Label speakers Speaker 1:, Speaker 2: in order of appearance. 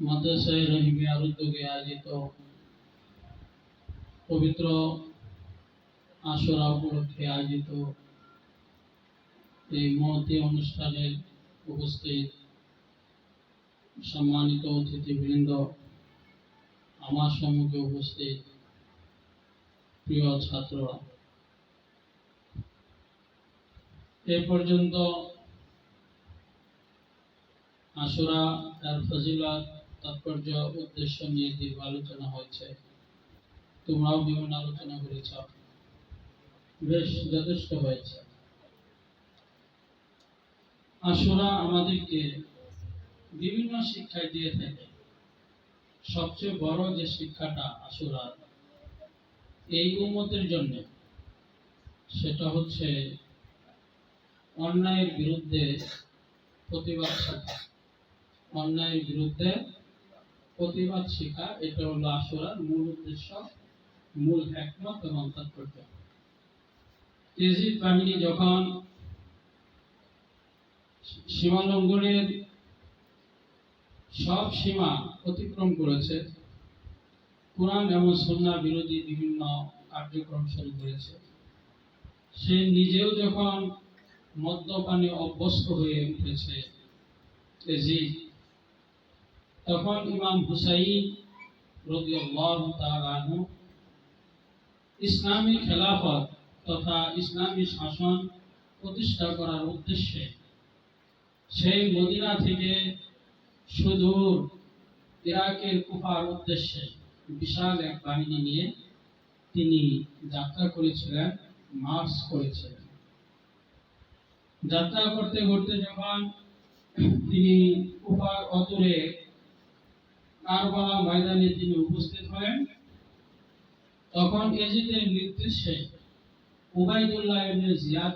Speaker 1: মাদ্রাসায় রহিমিয়ার উদ্যোগে আয়োজিত পবিত্র আশুরা উপলক্ষে আয়োজিত এই মহতি অনুষ্ঠানে উপস্থিত সম্মানিত অতিথিবৃন্দ, আমার সম্মুখে উপস্থিত প্রিয় ছাত্ররা। এ পর্যন্ত আশুরা এর ফজিলত তাৎপর্য উদ্দেশ্য নিয়ে দীর্ঘ আলোচনা হয়েছে, তোমরাও বিভিন্ন আলোচনা করেছ বেশ যথেষ্ট হয়েছে। আশুরা আমাদেরকে বিভিন্ন শিক্ষায় দিয়ে থাকে। সবচেয়ে বড় যে শিক্ষাটা আশুরার এই উন্মতের জন্য, সেটা হচ্ছে অন্যায়ের বিরুদ্ধে প্রতিবাদ অন্যায়ের বিরুদ্ধে প্রতিবাদ শেখা এটা হলো আসরার মূল উদ্দেশ্য, মূল একমত এবং তাৎপর্য। তেজিদ বাহিনী যখন সীমা লঙ্ঘনের সব সীমা অতিক্রম করেছে, কোরআন এবং সন্ন্যার বিরোধী বিভিন্ন কার্যক্রম শুরু করেছে। সে নিজেও যখন মদ্যপানে অভ্যস্ত হয়ে উঠেছে তেজিদ তখন ইমাম হুসাইন ইসলামী খেলাফত তথা ইসলামী শাসন প্রতিষ্ঠা করার উদ্দেশ্যে সেই মদিনা থেকে সুদূর ইরাকের কুফার উদ্দেশ্যে বিশাল এক বাহিনী নিয়ে তিনি যাত্রা করেছিলেন, মার্চ করেছিলেন। যাত্রা করতে করতে যখন তিনি কুফার অতরে কারবালা ময়দানে তিনি উপস্থিত হলেন। তখন এজিদের নির্দেশে উবাইদুল্লাহ ইবনে জিয়াদ